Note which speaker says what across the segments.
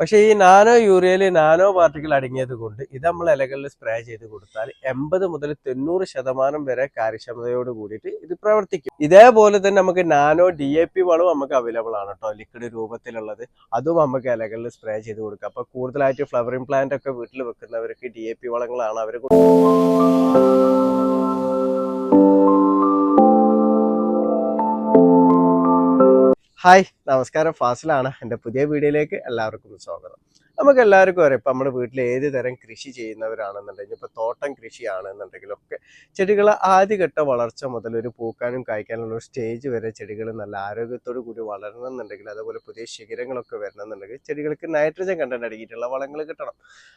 Speaker 1: പക്ഷേ ഈ നാനോ യൂറിയയിൽ നാനോ പാർട്ടിക്കിൾ അടങ്ങിയത് കൊണ്ട് ഇത് നമ്മൾ ഇലകളിൽ സ്പ്രേ ചെയ്ത് കൊടുത്താൽ എൺപത് മുതൽ തൊണ്ണൂറ് ശതമാനം വരെ കാര്യക്ഷമതയോട് കൂടിയിട്ട് ഇത് പ്രവർത്തിക്കും. ഇതേപോലെ തന്നെ നമുക്ക് നാനോ ഡി എ പി വളവും നമുക്ക് അവൈലബിൾ ആണ് കേട്ടോ ലിക്വിഡ് രൂപത്തിലുള്ളത്. അതും നമുക്ക് ഇലകളിൽ സ്പ്രേ ചെയ്ത് കൊടുക്കാം. അപ്പൊ കൂടുതലായിട്ട് ഫ്ലവറിംഗ് പ്ലാന്റ് ഒക്കെ വീട്ടിൽ വെക്കുന്നവർക്ക് ഡി എ പി വളങ്ങളാണ് അവർ ഹായ് നമസ്കാരം ഫാസിലാണ്. എന്റെ പുതിയ വീഡിയോയിലേക്ക് എല്ലാവർക്കും സ്വാഗതം. നമുക്ക് എല്ലാവർക്കും അറിയാം. ഇപ്പം നമ്മുടെ വീട്ടിൽ ഏത് തരം കൃഷി ചെയ്യുന്നവരാണെന്നുണ്ടെങ്കിൽ ഇപ്പോൾ തോട്ടം കൃഷിയാണെന്നുണ്ടെങ്കിലും ഒക്കെ ചെടികൾ ആദ്യഘട്ട വളർച്ച മുതൽ ഒരു പൂക്കാനും കായ്ക്കാനുള്ള സ്റ്റേജ് വരെ ചെടികൾ നല്ല ആരോഗ്യത്തോടു കൂടി വളരണമെന്നുണ്ടെങ്കിൽ അതുപോലെ പുതിയ ശിഖരങ്ങളൊക്കെ വരണമെന്നുണ്ടെങ്കിൽ ചെടികൾക്ക് നൈട്രജൻ കണ്ടന്റ് അടങ്ങിയിട്ടുള്ള വളങ്ങൾ കിട്ടണം.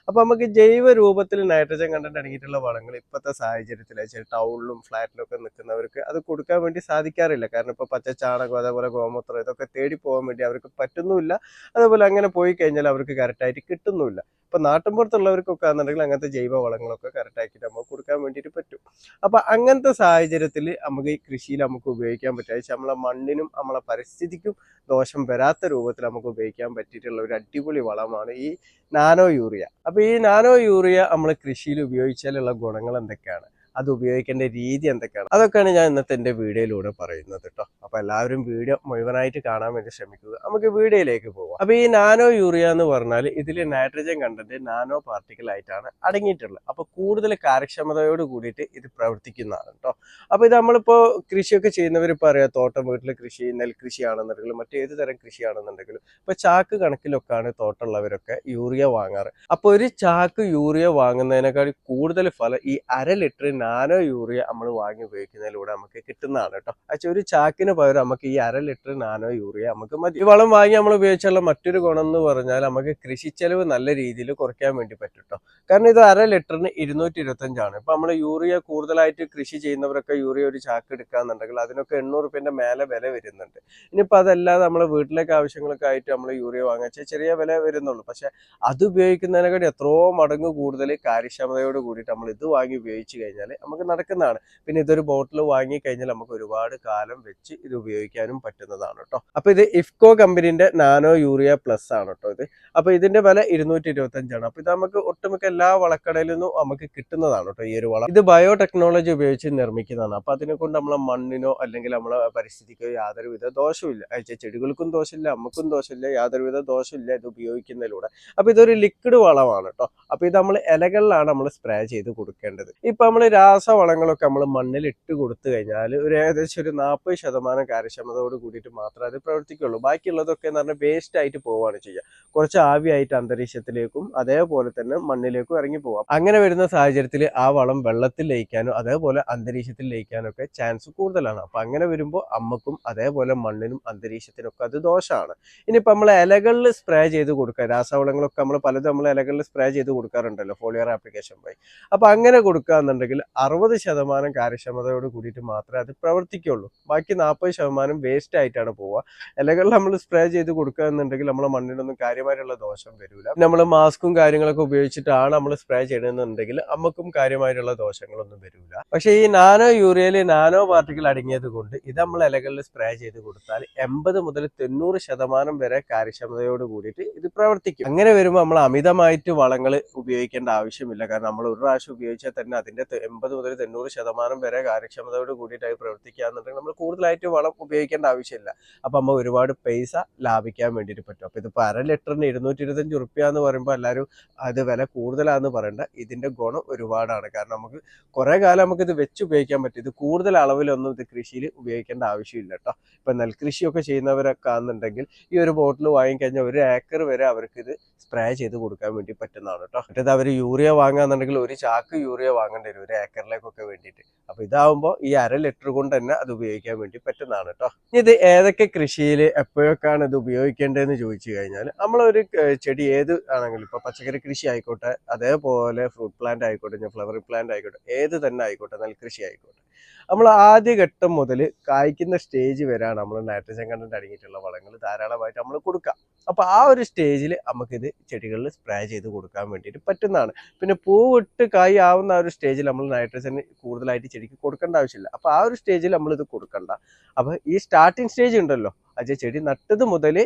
Speaker 1: അപ്പോൾ നമുക്ക് ജൈവ രൂപത്തിൽ നൈട്രജൻ കണ്ടന്റ് അടങ്ങിയിട്ടുള്ള വളങ്ങൾ ഇപ്പോഴത്തെ സാഹചര്യത്തിൽ ടൗണിലും ഫ്ലാറ്റിലും ഒക്കെ നിൽക്കുന്നവർക്ക് അത് കൊടുക്കാൻ വേണ്ടി സാധിക്കാറില്ല. കാരണം ഇപ്പോൾ പച്ച ചാണകം അതേപോലെ ഗോമൂത്രം ഇതൊക്കെ തേടി പോകാൻ വേണ്ടി അവർക്ക് പറ്റുന്നുമില്ല. അതേപോലെ അങ്ങനെ പോയി കഴിഞ്ഞാൽ അവർക്ക് കറക്റ്റായിട്ട് കിട്ടുന്നുമില്ല. ഇപ്പൊ നാട്ടിൻപുറത്തുള്ളവർക്കൊക്കെ ആണെന്നുണ്ടെങ്കിൽ അങ്ങനത്തെ ജൈവ വളങ്ങളൊക്കെ കറക്റ്റ് ആക്കിയിട്ട് നമുക്ക് കൊടുക്കാൻ വേണ്ടിയിട്ട് പറ്റും. അപ്പൊ അങ്ങനത്തെ സാഹചര്യത്തിൽ നമുക്ക് ഈ കൃഷിയിൽ നമുക്ക് ഉപയോഗിക്കാൻ പറ്റും. വെച്ചാൽ നമ്മളെ മണ്ണിനും നമ്മളെ പരിസ്ഥിതിക്കും ദോഷം വരാത്ത രൂപത്തിൽ നമുക്ക് ഉപയോഗിക്കാൻ പറ്റിയിട്ടുള്ള ഒരു അടിപൊളി വളമാണ് ഈ നാനോ യൂറിയ അപ്പൊ ഈ നാനോ യൂറിയ നമ്മൾ കൃഷിയിൽ ഉപയോഗിച്ചാലുള്ള ഗുണങ്ങൾ എന്തൊക്കെയാണ്? അത് ഉപയോഗിക്കേണ്ട രീതി എന്തൊക്കെയാണ്? അതൊക്കെയാണ് ഞാൻ ഇന്നത്തെ എന്റെ വീഡിയോയിലൂടെ പറയുന്നത് കേട്ടോ അപ്പോൾ എല്ലാവരും വീഡിയോ മുഴുവനായിട്ട് കാണാൻ വേണ്ടി ശ്രമിക്കുക. നമുക്ക് വീഡിയോയിലേക്ക് പോകാം അപ്പോൾ ഈ നാനോ യൂറിയ എന്ന് പറഞ്ഞാൽ ഇതിൽ നൈട്രജൻ കണ്ടന്റ് നാനോ പാർട്ടിക്കിൾ ആയിട്ടാണ് അടങ്ങിയിട്ടുള്ളത്. അപ്പോൾ കൂടുതൽ കാര്യക്ഷമതയോട് കൂടിയിട്ട് ഇത് പ്രവർത്തിക്കുന്നതാണ് കേട്ടോ അപ്പൊ ഇത് നമ്മളിപ്പോ കൃഷിയൊക്കെ ചെയ്യുന്നവർ ഇപ്പോൾ അറിയാം തോട്ടം വീട്ടിൽ കൃഷി നെൽകൃഷിയാണെന്നുണ്ടെങ്കിലും മറ്റേത് തരം കൃഷിയാണെന്നുണ്ടെങ്കിലും ഇപ്പൊ ചാക്ക് കണക്കിലൊക്കെയാണ് തോട്ടമുള്ളവരൊക്കെ യൂറിയ വാങ്ങാറ്. അപ്പോൾ ഒരു ചാക്ക് യൂറിയ വാങ്ങുന്നതിനേക്കാൾ കൂടുതൽ ഫലം ഈ അര ലിറ്റർ നാനോ യൂറിയ നമ്മൾ വാങ്ങി ഉപയോഗിക്കുന്നതിലൂടെ നമുക്ക് കിട്ടുന്നതാണ് കേട്ടോ അച്ഛാ ഒരു ചാക്കിന് പകരം നമുക്ക് ഈ അര ലിറ്റർ നാനോ യൂറിയ നമുക്ക് മതി. ഈ വളം വാങ്ങി നമ്മൾ ഉപയോഗിച്ചുള്ള മറ്റൊരു ഗുണം എന്ന് പറഞ്ഞാൽ നമുക്ക് കൃഷി ചെലവ് നല്ല രീതിയിൽ കുറയ്ക്കാൻ വേണ്ടി പറ്റും കേട്ടോ കാരണം ഇത് അര ലിറ്ററിന് ഇരുന്നൂറ്റി ഇരുപത്തഞ്ചാണ്. ഇപ്പൊ നമ്മൾ യൂറിയ കൂടുതലായിട്ട് കൃഷി ചെയ്യുന്നവരൊക്കെ യൂറിയ ഒരു ചാക്ക് എടുക്കാന്നുണ്ടെങ്കിൽ അതിനൊക്കെ എണ്ണൂറ് റുപ്യന്റെ മേലെ വില വരുന്നുണ്ട്. ഇനിയിപ്പോൾ അതല്ലാതെ നമ്മൾ വീട്ടിലേക്ക് ആവശ്യങ്ങളൊക്കെ ആയിട്ട് നമ്മൾ യൂറിയ വാങ്ങിച്ചാൽ ചെറിയ വില വരുന്നുള്ളൂ. പക്ഷെ അത് ഉപയോഗിക്കുന്നതിനെക്കാട്ടി എത്രയോ മടങ്ങ് കൂടുതൽ കാര്യക്ഷമതയോട് കൂടിയിട്ട് നമ്മൾ ഇത് വാങ്ങി ഉപയോഗിച്ച് കഴിഞ്ഞാൽ നമുക്ക് നടക്കുന്നതാണ്. പിന്നെ ഇതൊരു ബോട്ടിൽ വാങ്ങി കഴിഞ്ഞാൽ നമുക്ക് ഒരുപാട് കാലം വെച്ച് ഇത് ഉപയോഗിക്കാനും പറ്റുന്നതാണ് കേട്ടോ അപ്പൊ ഇത് ഇഫ്കോ കമ്പനിന്റെ നാനോ യൂറിയ പ്ലസ് ആണ് കേട്ടോ ഇത്. അപ്പൊ ഇതിന്റെ വില ഇരുന്നൂറ്റി ഇരുപത്തി അഞ്ചാണ് അപ്പൊ ഇത് നമുക്ക് ഒട്ടുമിക്ക എല്ലാ വളക്കടയിൽ നിന്നും നമുക്ക് കിട്ടുന്നതാണ് കേട്ടോ ഈ ഒരു വളം. ഇത് ബയോടെക്നോളജി ഉപയോഗിച്ച് നിർമ്മിക്കുന്നതാണ്. അപ്പൊ അതിനെ കൊണ്ട് നമ്മളെ മണ്ണിനോ അല്ലെങ്കിൽ നമ്മളെ പരിസ്ഥിതിക്കോ യാതൊരുവിധ ദോഷമില്ല. ചെടികൾക്കും ദോഷമില്ല നമുക്കും ദോഷമില്ല യാതൊരുവിധ ദോഷമില്ല ഇത് ഉപയോഗിക്കുന്നതിലൂടെ. അപ്പൊ ഇതൊരു ലിക്വിഡ് വളമാണ് കേട്ടോ അപ്പൊ ഇത് നമ്മൾ ഇലകളിലാണ് നമ്മൾ സ്പ്രേ ചെയ്ത് കൊടുക്കേണ്ടത്. ഇപ്പൊ നമ്മൾ രാസവളങ്ങളൊക്കെ നമ്മൾ മണ്ണിൽ ഇട്ട് കൊടുത്തു കഴിഞ്ഞാൽ ഒരു ഏകദേശം ഒരു നാൽപ്പത് ശതമാനം കാര്യക്ഷമതയോട് കൂടിയിട്ട് മാത്രമേ അത് പ്രവർത്തിക്കുള്ളൂ. ബാക്കിയുള്ളതൊക്കെ എന്ന് പറഞ്ഞാൽ വേസ്റ്റ് ആയിട്ട് പോവുകയാണ് ചെയ്യുക. കുറച്ച് ആവിയായിട്ട് അന്തരീക്ഷത്തിലേക്കും അതേപോലെ തന്നെ മണ്ണിലേക്കും ഇറങ്ങി പോവാം. അങ്ങനെ വരുന്ന സാഹചര്യത്തിൽ ആ വളം വെള്ളത്തിൽ ലയിക്കാനും അതേപോലെ അന്തരീക്ഷത്തിൽ ലയിക്കാനും ഒക്കെ ചാൻസ് കൂടുതലാണ്. അപ്പം അങ്ങനെ വരുമ്പോൾ അമ്മക്കും അതേപോലെ മണ്ണിനും അന്തരീക്ഷത്തിനൊക്കെ അത് ദോഷമാണ് ഇനിയിപ്പോൾ നമ്മൾ ഇലകളിൽ സ്പ്രേ ചെയ്ത് കൊടുക്കുക. രാസവളങ്ങളൊക്കെ നമ്മൾ പലതും നമ്മൾ ഇലകളിൽ സ്പ്രേ ചെയ്ത് കൊടുക്കാറുണ്ടല്ലോ ഫോളിയർ ആപ്ലിക്കേഷൻ വഴി. അപ്പോൾ അങ്ങനെ കൊടുക്കുക എന്നുണ്ടെങ്കിൽ അറുപത് ശതമാനം കാര്യക്ഷമതയോട് കൂടിയിട്ട് മാത്രമേ അത് പ്രവർത്തിക്കുള്ളൂ. ബാക്കി നാൽപ്പത് ശതമാനം വേസ്റ്റ് ആയിട്ടാണ് പോവുക. ഇലകൾ നമ്മൾ സ്പ്രേ ചെയ്ത് കൊടുക്കുക എന്നുണ്ടെങ്കിൽ നമ്മളെ മണ്ണിനൊന്നും കാര്യമായിട്ടുള്ള ദോഷം വരില്ല നമ്മൾ മാസ്കും കാര്യങ്ങളൊക്കെ ഉപയോഗിച്ചിട്ടാണ് നമ്മൾ സ്പ്രേ ചെയ്യണമെന്നുണ്ടെങ്കിൽ നമുക്കും കാര്യമായിട്ടുള്ള ദോഷങ്ങളൊന്നും വരില്ല പക്ഷേ ഈ നാനോ യൂറിയയിൽ നാനോ പാർട്ടിക്കൽ അടങ്ങിയത് കൊണ്ട് ഇത് നമ്മൾ ഇലകളിൽ സ്പ്രേ ചെയ്ത് കൊടുത്താൽ എൺപത് മുതൽ തൊണ്ണൂറ് ശതമാനം വരെ കാര്യക്ഷമതയോട് കൂടിയിട്ട് ഇത് പ്രവർത്തിക്കും. അങ്ങനെ വരുമ്പോൾ നമ്മൾ അമിതമായിട്ട് വളങ്ങൾ ഉപയോഗിക്കേണ്ട ആവശ്യമില്ല. കാരണം നമ്മൾ ഒരു പ്രാവശ്യം ഉപയോഗിച്ചാൽ തന്നെ അതിന്റെ തെ- എൺപത് മുതൽ തൊണ്ണൂറ് ശതമാനം വരെ കാര്യക്ഷമതയോട് കൂടിയിട്ടായി പ്രവർത്തിക്കുക എന്നുണ്ടെങ്കിൽ നമ്മൾ കൂടുതലായിട്ട് വളം ഉപയോഗിക്കേണ്ട ആവശ്യമില്ല. അപ്പം നമ്മൾ ഒരുപാട് പൈസ ലാഭിക്കാൻ വേണ്ടിയിട്ട് പറ്റും. അപ്പം ഇത് അര ലിറ്ററിന് ഇരുന്നൂറ്റി ഇരുപത്തഞ്ച് റുപ്യ എന്ന് പറയുമ്പോൾ എല്ലാവരും അത് വില കൂടുതലാന്ന് പറയണ്ട. ഇതിന്റെ ഗുണം ഒരുപാടാണ്. കാരണം നമുക്ക് കുറേ കാലം നമുക്കിത് വെച്ച് ഉപയോഗിക്കാൻ പറ്റും. ഇത് കൂടുതൽ അളവിലൊന്നും ഇത് കൃഷിയിൽ ഉപയോഗിക്കേണ്ട ആവശ്യമില്ല കേട്ടോ. ഇപ്പം നെൽകൃഷിയൊക്കെ ചെയ്യുന്നവരൊക്കെ ആണെന്നുണ്ടെങ്കിൽ ഈ ഒരു ബോട്ടിൽ വാങ്ങിക്കഴിഞ്ഞാൽ ഒരു ഏക്കർ വരെ അവർക്ക് ഇത് സ്പ്രേ ചെയ്ത് കൊടുക്കാൻ വേണ്ടി പറ്റുന്നതാണ് കേട്ടോ. മറ്റേത് അവർ യൂറിയ വാങ്ങാന്നുണ്ടെങ്കിൽ ഒരു ചാക്ക് യൂറിയ വാങ്ങേണ്ടി വരും. ഒരു ഏക്കറിലേക്കൊക്കെ വേണ്ടിയിട്ട്. അപ്പൊ ഇതാവുമ്പോൾ ഈ അര ലിറ്റർ കൊണ്ട് തന്നെ അത് ഉപയോഗിക്കാൻ വേണ്ടി പറ്റുന്നതാണ് കേട്ടോ ഇത് ഏതൊക്കെ കൃഷിയിൽ എപ്പോഴൊക്കെയാണ് ഇത് ഉപയോഗിക്കേണ്ടതെന്ന് ചോദിച്ചു കഴിഞ്ഞാൽ നമ്മളൊരു ചെടി ഏത് ആണെങ്കിലും ഇപ്പൊ പച്ചക്കറി കൃഷി ആയിക്കോട്ടെ അതേപോലെ ഫ്രൂട്ട് പ്ലാന്റ് ആയിക്കോട്ടെ ഫ്ലവർ പ്ലാന്റ് ആയിക്കോട്ടെ ഏത് തന്നെ ആയിക്കോട്ടെ നെൽകൃഷി ആയിക്കോട്ടെ. നമ്മൾ ആദ്യ ഘട്ടം മുതൽ കായ്ക്കുന്ന സ്റ്റേജ് വരെയാണ് നമ്മൾ നൈട്രജൻ കണ്ടന്റ് അടങ്ങിയിട്ടുള്ള വളങ്ങൾ ധാരാളമായിട്ട് നമ്മൾ കൊടുക്കാം. അപ്പോൾ ആ ഒരു സ്റ്റേജിൽ നമുക്കിത് ചെടികളിൽ സ്പ്രേ ചെയ്ത് കൊടുക്കാൻ വേണ്ടിയിട്ട് പറ്റുന്നതാണ്. പിന്നെ പൂവിട്ട് കായ് ആവുന്ന ആ ഒരു സ്റ്റേജിൽ നമ്മൾ നൈട്രജൻ കൂടുതലായിട്ട് ചെടിക്ക് കൊടുക്കേണ്ട ആവശ്യമില്ല. അപ്പോൾ ആ ഒരു സ്റ്റേജിൽ നമ്മളിത് കൊടുക്കണ്ട. അപ്പോൾ ഈ സ്റ്റാർട്ടിങ് സ്റ്റേജ് ഉണ്ടല്ലോ. അത് ചെടി നട്ടത് മുതൽ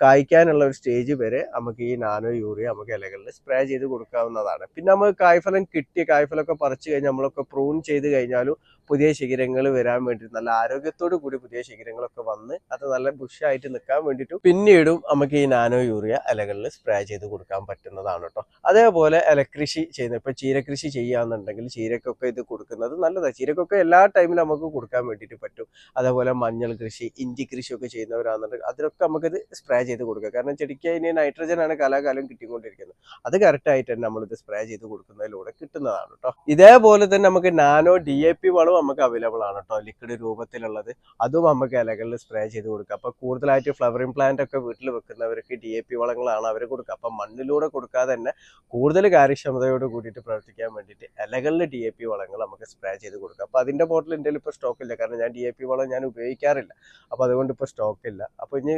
Speaker 1: കായ്ക്കാനുള്ള ഒരു സ്റ്റേജ് വരെ നമുക്ക് ഈ നാനോ യൂറിയ നമുക്ക് ഇലകളിൽ സ്പ്രേ ചെയ്ത് കൊടുക്കാവുന്നതാണ്. പിന്നെ നമുക്ക് കായ്ഫലം കിട്ടിയ കായ്ഫലമൊക്കെ പറിച്ചു കഴിഞ്ഞാൽ നമ്മളൊക്കെ പ്രൂൺ ചെയ്ത് കഴിഞ്ഞാലും പുതിയ ശിഖരങ്ങൾ വരാൻ വേണ്ടി നല്ല ആരോഗ്യത്തോടു കൂടി പുതിയ ശിഖരങ്ങളൊക്കെ വന്ന് അത് നല്ല ബുഷായിട്ട് നിൽക്കാൻ വേണ്ടിയിട്ടും പിന്നീടും നമുക്ക് ഈ നാനോ യൂറിയ ഇലകളിൽ സ്പ്രേ ചെയ്ത് കൊടുക്കാൻ പറ്റുന്നതാണ് കേട്ടോ. അതേപോലെ ഇലക്കൃഷി ചെയ്യുന്ന ഇപ്പൊ ചീരകൃഷി ചെയ്യാന്നുണ്ടെങ്കിൽ ചീരക്കൊക്കെ ഇത് കൊടുക്കുന്നത് നല്ലതാണ് ചീരക്കൊക്കെ എല്ലാ ടൈമിലും നമുക്ക് കൊടുക്കാൻ വേണ്ടിയിട്ട് പറ്റും. അതേപോലെ മഞ്ഞൾ കൃഷി ഇഞ്ചി കൃഷി ഒക്കെ ചെയ്യുന്നവരാണെന്നുണ്ടെങ്കിൽ അതിലൊക്കെ നമുക്കിത് സ്പ്രേ ചെയ്ത് കൊടുക്കുക കാരണം ചെടിക്ക് അതിന് നൈട്രജൻ ആണ് കാലാകാലം കിട്ടിക്കൊണ്ടിരിക്കുന്നത്. അത് കറക്റ്റ് ആയിട്ട് തന്നെ ഇത് സ്പ്രേ ചെയ്ത് കൊടുക്കുന്നതിലൂടെ കിട്ടുന്നതാണ് കേട്ടോ. ഇതേപോലെ തന്നെ നമുക്ക് നാനോ ഡി എ പി വളം നമുക്ക് അവൈലബിൾ ആണ് കേട്ടോ ലിക്വിഡ് രൂപത്തിലുള്ളത്. അതും നമുക്ക് ഇലകളിൽ സ്പ്രേ ചെയ്ത് കൊടുക്കുക അപ്പൊ കൂടുതലായിട്ട് ഫ്ലവറിംഗ് പ്ലാന്റ് ഒക്കെ വീട്ടിൽ വെക്കുന്നവർക്ക് ഡി എ പി വളങ്ങളാണ് അവർ കൊടുക്കുക. അപ്പൊ മണ്ണിലൂടെ കൊടുക്കാതെ തന്നെ കൂടുതൽ കാര്യക്ഷമതയോട് കൂടിയിട്ട് പ്രവർത്തിക്കാൻ വേണ്ടിയിട്ട് ഇലകളിൽ ഡി എ പി വളങ്ങൾ നമുക്ക് സ്പ്രേ ചെയ്ത് കൊടുക്കുക അപ്പൊ അതിന്റെ ബോട്ടിൽ എന്റെ ഇപ്പോൾ സ്റ്റോക്ക് ഇല്ല. കാരണം ഞാൻ ഡി എ പി വളം ഞാൻ ഉപയോഗിക്കാറില്ല. അപ്പൊ അതുകൊണ്ട് ഇപ്പോൾ സ്റ്റോക്ക് ഇല്ല. അപ്പൊ ഇനി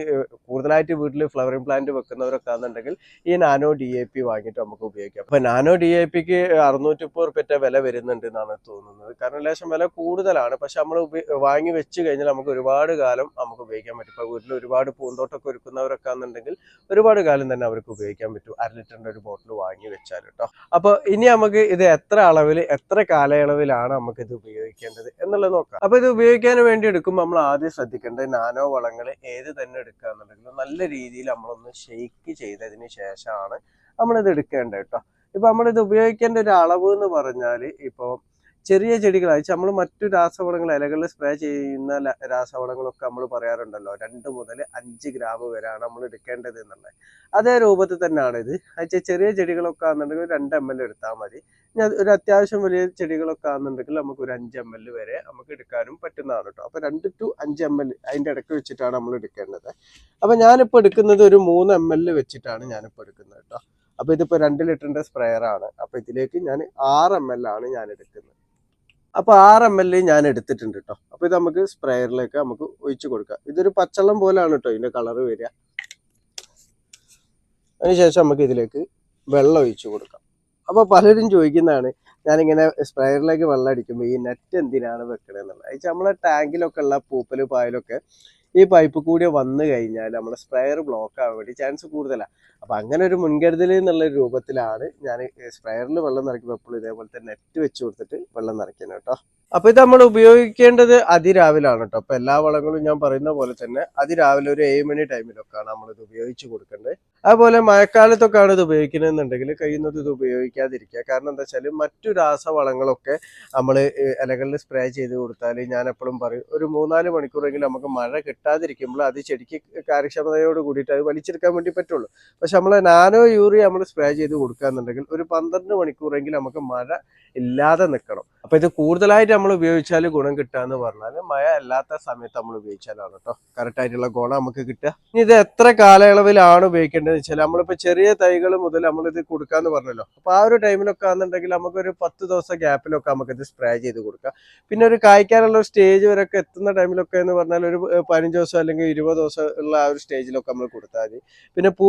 Speaker 1: കൂടുതലായിട്ട് വീട്ടിൽ ഫ്ലവറിംഗ് പ്ലാന്റ് വെക്കുന്നവരൊക്കെ ആണെന്നുണ്ടെങ്കിൽ ഈ നാനോ ഡി എ പി വാങ്ങിയിട്ട് നമുക്ക് ഉപയോഗിക്കാം. അപ്പൊ നാനോ ഡി എ പിക്ക് അറുന്നൂറ്റി മുപ്പത് റുപ്യറ്റ വില വരുന്നുണ്ട് എന്നാണ് തോന്നുന്നത്. കാരണം ലേശം വില കൂടുതലാണ്. പക്ഷെ നമ്മൾ വാങ്ങി വെച്ച് കഴിഞ്ഞാൽ നമുക്ക് ഒരുപാട് കാലം നമുക്ക് ഉപയോഗിക്കാൻ പറ്റും. ഇപ്പൊ വീട്ടിൽ ഒരുപാട് പൂന്തോട്ടമൊക്കെ ഒരുക്കുന്നവരൊക്കെ ആണെന്നുണ്ടെങ്കിൽ ഒരുപാട് കാലം തന്നെ അവർക്ക് ഉപയോഗിക്കാൻ പറ്റും. അര ലിറ്ററിന്റെ ഒരു ബോട്ടിൽ വാങ്ങി വെച്ചാൽ കേട്ടോ. അപ്പൊ ഇനി നമുക്ക് ഇത് എത്ര അളവിൽ എത്ര കാലയളവിലാണ് നമുക്ക് ഇത് ഉപയോഗിക്കേണ്ടത് എന്നുള്ളത് നോക്കാം. അപ്പൊ ഇത് ഉപയോഗിക്കാൻ വേണ്ടി എടുക്കുമ്പോൾ നമ്മൾ ആദ്യം ശ്രദ്ധിക്കേണ്ടത് നാനോ വളങ്ങൾ ഏത് തന്നെ എടുക്കുക നല്ല രീതിയിൽ നമ്മളൊന്ന് ഷെയ്ക്ക് ചെയ്തതിന് ശേഷമാണ് നമ്മളിത് എടുക്കേണ്ടത് കേട്ടോ. ഇപ്പൊ നമ്മളിത് ഉപയോഗിക്കേണ്ട ഒരു അളവ് എന്ന് പറഞ്ഞാൽ ഇപ്പോൾ ചെറിയ ചെടികളായി നമ്മൾ മറ്റു രാസവളങ്ങൾ ഇലകളിൽ സ്പ്രേ ചെയ്യുന്ന രാസവളങ്ങളൊക്കെ നമ്മൾ പറയാറുണ്ടല്ലോ. രണ്ട് മുതൽ അഞ്ച് ഗ്രാം വരെയാണ് നമ്മൾ എടുക്കേണ്ടത് എന്നുള്ളത്. അതേ രൂപത്തിൽ തന്നെയാണ് ഇത്. അയച്ചാൽ ചെറിയ ചെടികളൊക്കെ ആണെന്നുണ്ടെങ്കിൽ രണ്ട് എം എൽ എടുത്താൽ മതി. ഒരു അത്യാവശ്യം വലിയ ചെടികളൊക്കെ ആണെന്നുണ്ടെങ്കിൽ നമുക്ക് ഒരു അഞ്ച് എം എൽ വരെ നമുക്ക് എടുക്കാനും പറ്റുന്നതാണ് കേട്ടോ. അപ്പോൾ രണ്ട് ടു അഞ്ച് എം എൽ അതിന്റെ ഇടയ്ക്ക് വെച്ചിട്ടാണ് നമ്മൾ എടുക്കേണ്ടത്. അപ്പൊ ഞാനിപ്പോൾ എടുക്കുന്നത് ഒരു മൂന്ന് എം എൽ വെച്ചിട്ടാണ് ഞാനിപ്പോൾ എടുക്കുന്നത് കേട്ടോ. അപ്പൊ ഇതിപ്പോ രണ്ട് ലിറ്ററിന്റെ സ്പ്രെയർ അപ്പോൾ അപ്പൊ ഇതിലേക്ക് ഞാൻ ആറ് എം എൽ ആണ് ഞാൻ എടുക്കുന്നത്. അപ്പൊ ആറ് എം എൽ ഞാൻ എടുത്തിട്ടുണ്ട് കേട്ടോ അപ്പൊ ഇത് നമുക്ക് സ്പ്രേയറിലേക്ക് നമുക്ക് ഒഴിച്ചു കൊടുക്കാം. ഇതൊരു പച്ചളം പോലെയാണ് കേട്ടോ ഇതിന്റെ കളർ വരിക. അതിനുശേഷം നമുക്ക് ഇതിലേക്ക് വെള്ളം ഒഴിച്ചു കൊടുക്കാം. അപ്പൊ പലരും ചോദിക്കുന്നതാണ് ഞാനിങ്ങനെ സ്പ്രേയറിലേക്ക് വെള്ളം അടിക്കുമ്പോൾ ഈ നെറ്റ് എന്തിനാണ് വെക്കണമെന്നുള്ളത് വെച്ചാൽ നമ്മളെ ടാങ്കിലൊക്കെ ഉള്ള പൂപ്പൽ പായലൊക്കെ ഈ പൈപ്പ് കൂടി വന്നു കഴിഞ്ഞാൽ നമ്മുടെ സ്പ്രേയർ ബ്ലോക്ക് ആവാൻ വേണ്ടി ചാൻസ് കൂടുതലാണ് അപ്പൊ അങ്ങനെ ഒരു മുൻകരുതൽ എന്നുള്ള രൂപത്തിലാണ് ഞാൻ സ്പ്രെയറിൽ വെള്ളം നിറയ്ക്കുമ്പോൾ എപ്പോഴും ഇതേപോലത്തെ നെറ്റ് വെച്ച് കൊടുത്തിട്ട് വെള്ളം നിറയ്ക്കുന്നത് കേട്ടോ അപ്പൊ ഇത് നമ്മൾ ഉപയോഗിക്കേണ്ടത് അതിരാവിലാണ് കേട്ടോ അപ്പൊ എല്ലാ വളങ്ങളും ഞാൻ പറയുന്ന പോലെ തന്നെ അതിരാവിലെ ഒരു ഏഴ് മണി ടൈമിലൊക്കെയാണ് നമ്മൾ ഇത് ഉപയോഗിച്ച് കൊടുക്കേണ്ടത്. അതുപോലെ മഴക്കാലത്തൊക്കെയാണ് ഇത് ഉപയോഗിക്കുന്നതെന്നുണ്ടെങ്കിൽ കഴിയുന്നത് ഇത് ഉപയോഗിക്കാതിരിക്കുക. കാരണം എന്താ വെച്ചാൽ മറ്റു രാസവളങ്ങളൊക്കെ നമ്മൾ ഇലകളിൽ സ്പ്രേ ചെയ്ത് കൊടുത്താൽ ഞാൻ എപ്പോഴും പറയും ഒരു മൂന്നാൽ മണിക്കൂറെങ്കിലും നമുക്ക് മഴ കിട്ടാതിരിക്കുമ്പോൾ അത് ചെടിക്ക് കാര്യക്ഷമതയോട് കൂടിയിട്ട് അത് വലിച്ചെടുക്കാൻ വേണ്ടി പറ്റുള്ളൂ. പക്ഷെ നമ്മൾ നാനോ യൂറിയ നമ്മൾ സ്പ്രേ ചെയ്ത് കൊടുക്കുകയെന്നുണ്ടെങ്കിൽ ഒരു പന്ത്രണ്ട് മണിക്കൂറെങ്കിലും നമുക്ക് മഴ ഇല്ലാതെ നിൽക്കണം അപ്പൊ ഇത് കൂടുതലായിട്ട് നമ്മൾ ഉപയോഗിച്ചാൽ ഗുണം കിട്ടുക എന്ന് പറഞ്ഞാൽ മഴ അല്ലാത്ത സമയത്ത് നമ്മൾ ഉപയോഗിച്ചാലാണ് കേട്ടോ കറക്റ്റ് ആയിട്ടുള്ള ഗുണം നമുക്ക് കിട്ടുക. ഇനി ഇത് എത്ര കാലയളവിലാണ് ഉപയോഗിക്കേണ്ടത് വെച്ചാൽ നമ്മളിപ്പോ ചെറിയ തൈകൾ മുതൽ നമ്മളിത് കൊടുക്കാന്ന് പറഞ്ഞല്ലോ. അപ്പൊ ആ ഒരു ടൈമിലൊക്കെ ആണെന്നുണ്ടെങ്കിൽ നമുക്കൊരു പത്ത് ദിവസം ഗ്യാപ്പിലൊക്കെ ഇത് സ്പ്രേ ചെയ്ത് കൊടുക്കാം. പിന്നെ ഒരു കായ്ക്കാനുള്ള സ്റ്റേജ് വരെയൊക്കെ എത്തുന്ന ടൈമിലൊക്കെ എന്ന് പറഞ്ഞാൽ ഒരു പതിനഞ്ച് ദിവസം അല്ലെങ്കിൽ ഇരുപത് ദിവസം ഉള്ള ആ ഒരു സ്റ്റേജിലൊക്കെ നമ്മൾ കൊടുത്താൽ മതി. പിന്നെ പൂ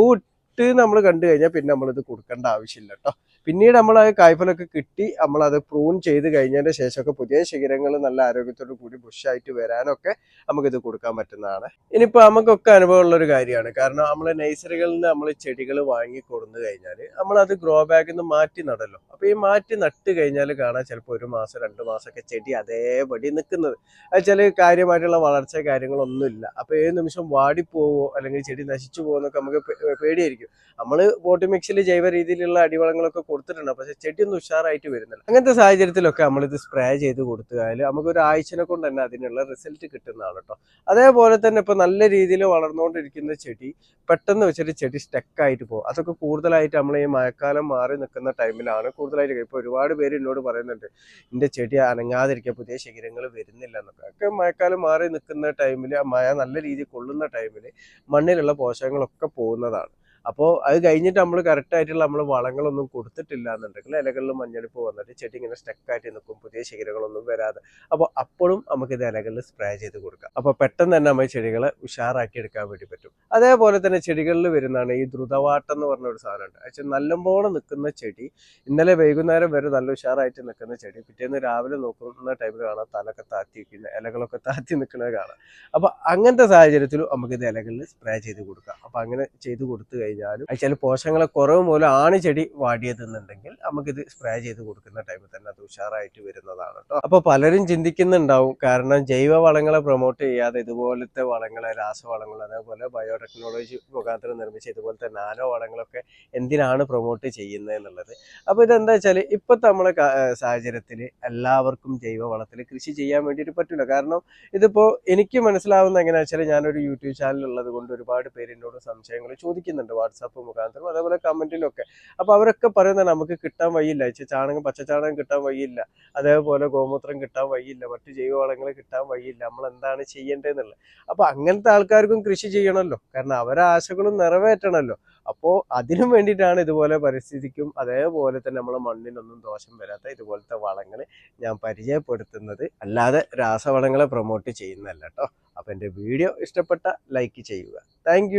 Speaker 1: നമ്മൾ കണ്ടു കഴിഞ്ഞാൽ പിന്നെ നമ്മളിത് കൊടുക്കേണ്ട ആവശ്യമില്ല കേട്ടോ പിന്നീട് നമ്മൾ ആ കായ്ഫലൊക്കെ കിട്ടി നമ്മളത് പ്രൂൺ ചെയ്ത് കഴിഞ്ഞതിന്റെ ശേഷമൊക്കെ പുതിയ ശിഖരങ്ങൾ നല്ല ആരോഗ്യത്തോടു കൂടി ബുഷായിട്ട് വരാനൊക്കെ നമുക്കിത് കൊടുക്കാൻ പറ്റുന്നതാണ്. ഇനിയിപ്പോൾ നമുക്കൊക്കെ അനുഭവമുള്ള ഒരു കാര്യമാണ്. കാരണം നമ്മൾ നഴ്സറികളിൽ നിന്ന് നമ്മൾ ചെടികൾ വാങ്ങി കൊടുന്നു കഴിഞ്ഞാൽ നമ്മളത് ഗ്രോ ബാഗിൽ നിന്ന് മാറ്റി നടല്ലോ. അപ്പോൾ ഈ മാറ്റി നട്ട് കഴിഞ്ഞാൽ കാണാൻ ചിലപ്പോൾ ഒരു മാസം രണ്ട് മാസമൊക്കെ ചെടി അതേപടി നിൽക്കുന്നത് അത് ചില കാര്യമായിട്ടുള്ള വളർച്ച കാര്യങ്ങളൊന്നുമില്ല. അപ്പോൾ ഏത് നിമിഷം വാടിപ്പോവോ അല്ലെങ്കിൽ ചെടി നശിച്ചു പോകുമെന്നൊക്കെ നമുക്ക് പേടിയായിരിക്കും. നമ്മൾ ബോട്ടി മിക്സിൽ ജൈവ രീതിയിലുള്ള അടിവളങ്ങളൊക്കെ കൊടുത്തിട്ടുണ്ട്. പക്ഷെ ചെടിയൊന്നും ഉഷാറായിട്ട് വരുന്നില്ല. അങ്ങനത്തെ സാഹചര്യത്തിലൊക്കെ നമ്മളിത് സ്പ്രേ ചെയ്ത് കൊടുത്താൽ നമുക്ക് ഒരു ആഴ്ചനെ കൊണ്ട് തന്നെ അതിനുള്ള റിസൾട്ട് കിട്ടുന്നതാണ് കേട്ടോ അതേപോലെ തന്നെ ഇപ്പൊ നല്ല രീതിയിൽ വളർന്നുകൊണ്ടിരിക്കുന്ന ചെടി പെട്ടെന്ന് വെച്ചിട്ട് ചെടി സ്റ്റക്ക് ആയിട്ട് പോകും. അതൊക്കെ കൂടുതലായിട്ട് നമ്മൾ ഈ മഴക്കാലം മാറി നിൽക്കുന്ന ടൈമിലാണ് കൂടുതലായിട്ട് ഇപ്പൊ ഒരുപാട് പേര് എന്നോട് പറയുന്നുണ്ട് എന്റെ ചെടി അനങ്ങാതിരിക്കുക പുതിയ ശിഖരങ്ങൾ വരുന്നില്ല എന്നൊക്കെ. ഒക്കെ മഴക്കാലം മാറി നിൽക്കുന്ന ടൈമിൽ മഴ നല്ല രീതിയിൽ കൊള്ളുന്ന ടൈമിൽ മണ്ണിലുള്ള പോഷകങ്ങളൊക്കെ പോകുന്നതാണ്. അപ്പോൾ അത് കഴിഞ്ഞിട്ട് നമ്മൾ കറക്റ്റായിട്ടുള്ള നമ്മൾ വളങ്ങളൊന്നും കൊടുത്തിട്ടില്ല എന്നുണ്ടെങ്കിൽ ഇലകളിൽ മഞ്ഞളിപ്പ് വന്നിട്ട് ചെടി ഇങ്ങനെ സ്റ്റക്കായിട്ട് നിൽക്കും പുതിയ ശിഖരങ്ങളൊന്നും വരാതെ. അപ്പോൾ അപ്പോഴും നമുക്ക് ഇത് ഇലകളിൽ സ്പ്രേ ചെയ്ത് കൊടുക്കാം. അപ്പോൾ പെട്ടെന്ന് തന്നെ നമ്മൾ ചെടികളെ ഉഷാറാക്കി എടുക്കാൻ വേണ്ടി പറ്റും. അതേപോലെ തന്നെ ചെടികളിൽ വരുന്നതാണ് ഈ ദ്രുതവാട്ടം എന്ന് പറഞ്ഞ ഒരു സാധനമുണ്ട് വെച്ചാൽ നല്ലപോലെ നിൽക്കുന്ന ചെടി ഇന്നലെ വൈകുന്നേരം വരെ നല്ല ഉഷാറായിട്ട് നിൽക്കുന്ന ചെടി പിറ്റേന്ന് രാവിലെ നോക്കുന്ന ടൈമിൽ കാണാം തലൊക്കെ താത്തി നിൽക്കുന്ന ഇലകളൊക്കെ താത്തി നിൽക്കുന്നത് കാണാം. അപ്പോൾ അങ്ങനത്തെ സാഹചര്യത്തിലും നമുക്ക് ഇത് ഇലകളിൽ സ്പ്രേ ചെയ്ത് കൊടുക്കാം. അപ്പോൾ അങ്ങനെ ചെയ്ത് കൊടുത്തു കഴിഞ്ഞാലും ചില പോഷകങ്ങളെ കുറവ് മൂലം ആണ് ചെടി വാടിയതെന്നുണ്ടെങ്കിൽ നമുക്കിത് സ്പ്രേ ചെയ്ത് കൊടുക്കുന്ന ടൈമിൽ തന്നെ അത് ഉഷാറായിട്ട് വരുന്നതാണ് കേട്ടോ അപ്പൊ പലരും ചിന്തിക്കുന്നുണ്ടാവും കാരണം ജൈവ വളങ്ങളെ പ്രൊമോട്ട് ചെയ്യാതെ ഇതുപോലത്തെ വളങ്ങളെ രാസവളങ്ങൾ അതേപോലെ ബയോടെക്നോളജി മുഖാന്തരം നിർമ്മിച്ച ഇതുപോലത്തെ നാനോ വളങ്ങളൊക്കെ എന്തിനാണ് പ്രൊമോട്ട് ചെയ്യുന്നത് എന്നുള്ളത്. അപ്പോൾ ഇതെന്താ വെച്ചാൽ ഇപ്പോഴത്തെ നമ്മളെ സാഹചര്യത്തിൽ എല്ലാവർക്കും ജൈവ വളത്തിൽ കൃഷി ചെയ്യാൻ വേണ്ടിയിട്ട് പറ്റില്ല. കാരണം ഇതിപ്പോൾ എനിക്ക് മനസ്സിലാവുന്ന എങ്ങനെയാ വെച്ചാൽ ഞാനൊരു യൂട്യൂബ് ചാനൽ ഉള്ളത് കൊണ്ട് ഒരുപാട് പേര് എന്നോട് സംശയങ്ങൾ ചോദിക്കുന്നുണ്ട്. വാട്സാപ്പ് മുഖാന്തരം അതേപോലെ കമന്റിലൊക്കെ അപ്പോൾ അവരൊക്കെ പറയുന്നത് നമുക്ക് കിട്ടാൻ വഴിയില്ല. ചാണകം പച്ചച്ചാണകം കിട്ടാൻ വഴിയില്ല. അതേപോലെ ഗോമൂത്രം കിട്ടാൻ വഴിയില്ല. മറ്റു ജൈവവളങ്ങൾ കിട്ടാൻ വഴിയില്ല. നമ്മൾ എന്താണ് ചെയ്യേണ്ടതെന്നുള്ളത്. അപ്പോൾ അങ്ങനത്തെ ആൾക്കാർക്കും കൃഷി ചെയ്യണമല്ലോ. കാരണം അവരെ ആശകളും നിറവേറ്റണമല്ലോ. അപ്പോൾ അതിനും വേണ്ടിയിട്ടാണ് ഇതുപോലെ പരിസ്ഥിതിക്കും അതേപോലെ തന്നെ നമ്മളെ മണ്ണിനൊന്നും ദോഷം വരാത്ത ഇതുപോലത്തെ വളങ്ങൾ ഞാൻ പരിചയപ്പെടുത്തുന്നത്. അല്ലാതെ രാസവളങ്ങളെ പ്രൊമോട്ട് ചെയ്യുന്നതല്ല കേട്ടോ അപ്പോൾ എന്റെ വീഡിയോ ഇഷ്ടപ്പെട്ട ലൈക്ക് ചെയ്യുക. താങ്ക്